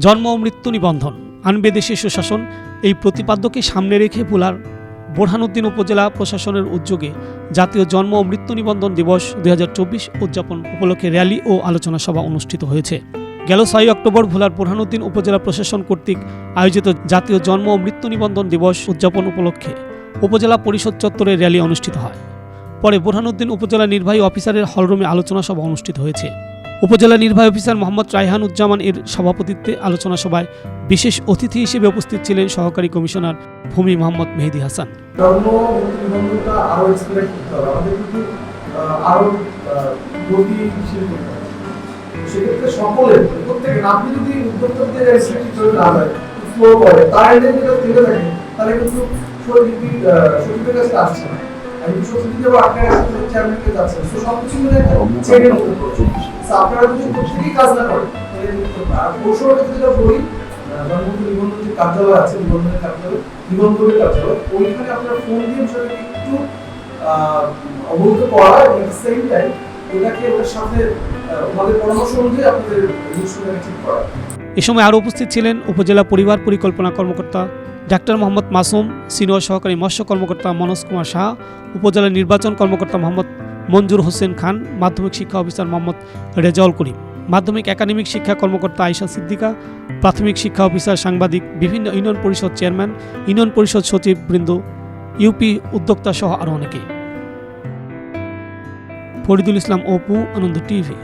জন্ম ও মৃত্যু নিবন্ধন আনবে দেশে সুশাসন এই প্রতিপাদ্যকে সামনে রেখে ভোলার বোরহানুদ্দিন উপজেলা প্রশাসনের উদ্যোগে জাতীয় জন্ম ও মৃত্যু নিবন্ধন দিবস দুই হাজার চব্বিশ উদযাপন উপলক্ষে র্যালি ও আলোচনা সভা অনুষ্ঠিত হয়েছে। গেল ছয় অক্টোবর ভোলার বোরহানুদ্দিন উপজেলা প্রশাসন কর্তৃক আয়োজিত জাতীয় জন্ম ও মৃত্যু নিবন্ধন দিবস উদযাপন উপলক্ষে উপজেলা পরিষদ চত্বরে র্যালি অনুষ্ঠিত হয়। পরে বোরহানুদ্দিন উপজেলা নির্বাহী অফিসারের হলরুমে আলোচনা সভা অনুষ্ঠিত হয়েছে। উপজেলা নির্বাহী অফিসার মোহাম্মদ রায়হান উজ্জামান এর সভাপতিত্বে আলোচনা সভায় বিশেষ অতিথি হিসেবে উপস্থিত ছিলেন সহকারী কমিশনার ভূমি মোহাম্মদ মেহেদি হাসান। সেক্ষেত্রে প্রত্যেকে আপনি যদি উদ্যোক্তাদের করে না হয় ফ্লো করে তার থেকে থাকে তাহলে কিন্তু কাছে আসছে না। আমি আপনার কাছে চেয়ারম্যান যাচ্ছে তো সব কিছু মিলে করা এ সময় আরও উপস্থিত ছিলেন উপজেলা পরিবার পরিকল্পনা কর্মকর্তা ডাক্তার মোহাম্মদ মাসুম, সিনিয়র সহকারী মৎস্য কর্মকর্তা মনোজ কুমার শাহ উপজেলা নির্বাচন কর্মকর্তা মোহাম্মদ মঞ্জুর হোসেন খান, মাধ্যমিক শিক্ষা অফিসার মোহাম্মদ রেজাউল করিম। মাধ্যমিক একাডেমিক শিক্ষা কর্মকর্তা আয়সা সিদ্দিকা, প্রাথমিক শিক্ষা অফিসার সাংবাদিক বিভিন্ন ইউনিয়ন পরিষদ চেয়ারম্যান, ইউনিয়ন পরিষদ সচিব বৃন্দ, ইউপি উদ্যোক্তা সহ আরও অনেকে। ফরিদুল ইসলাম অপু, আনন্দ টিভি।